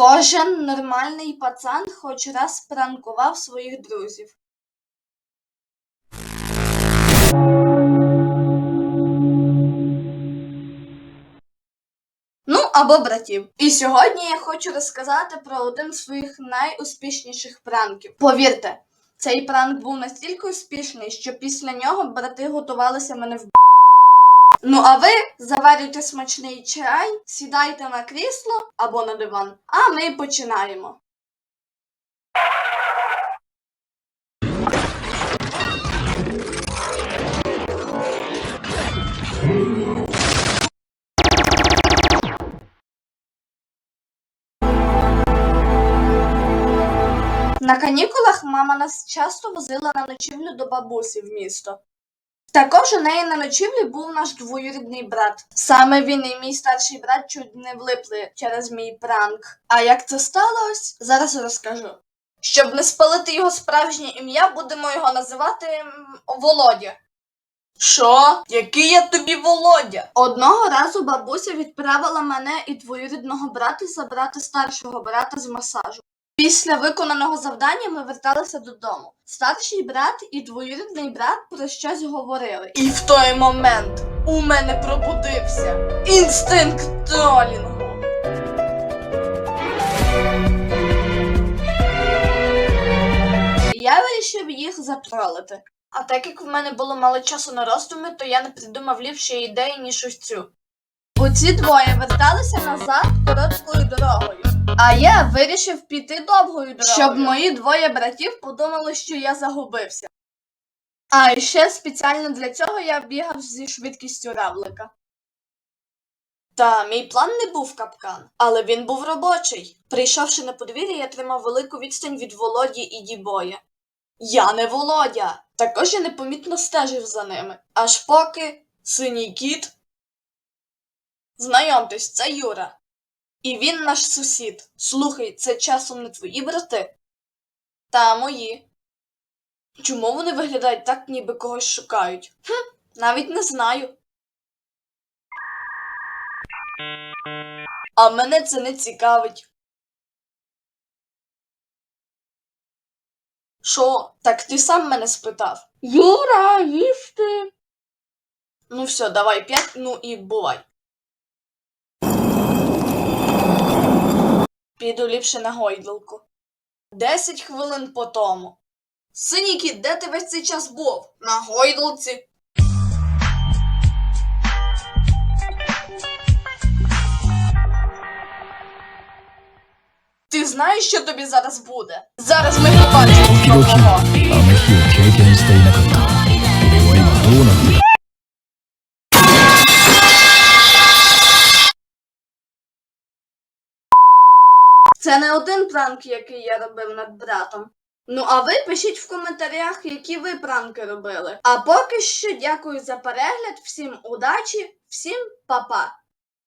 Кожен нормальний пацан хоч раз пранкував своїх друзів. Ну, або братів. І сьогодні я хочу розказати про один з своїх найуспішніших пранків. Повірте, цей пранк був настільки успішний, що після нього брати готувалися мене в Ну а ви заварюйте смачний чай, сідайте на крісло або на диван, а ми починаємо. На канікулах мама нас часто возила на ночівлю до бабусі в місто. Також у неї на ночівлі був наш двоюрідний брат. Саме він і мій старший брат чуть не влипли через мій пранк. А як це сталося, зараз розкажу. Щоб не спалити його справжнє ім'я, будемо його називати Володя. Що? Який я тобі Володя? Одного разу бабуся відправила мене і двоюрідного брата забрати старшого брата з масажу. Після виконаного завдання ми верталися додому. Старший брат і двоюрідний брат про щось говорили. І в той момент у мене пробудився інстинкт тролінгу. Я вирішив їх затролити. А так як в мене було мало часу на роздуми, то я не придумав ліпшої ідеї, ніж ось цю. Оці двоє верталися назад короткою дорогою. А я вирішив піти довгою дорогою, щоб мої двоє братів подумали, що я загубився. А ще спеціально для цього я бігав зі швидкістю равлика. Та мій план не був капкан, але він був робочий. Прийшовши на подвір'я, я тримав велику відстань від Володі і Дібоя. Я не Володя. Також я непомітно стежив за ними, аж поки синій кіт. Знайомтесь, це Юра. І він наш сусід. Слухай, це часом не твої брати? Та мої. Чому вони виглядають так, ніби когось шукають? Хм, навіть не знаю. А мене це не цікавить. Що? Так ти сам мене спитав. Юра, їсти. Ну все, давай п'ять, ну і бувай. Піду ліпше на гойдалку. Десять хвилин по тому. Синій кіт, де ти весь цей час був? На гойдалці. Ти знаєш, що тобі зараз буде? Зараз ми побачимо, кого. Це не один пранк, який я робив над братом. Ну а ви пишіть в коментарях, які ви пранки робили. А поки що дякую за перегляд, всім удачі, всім па-па!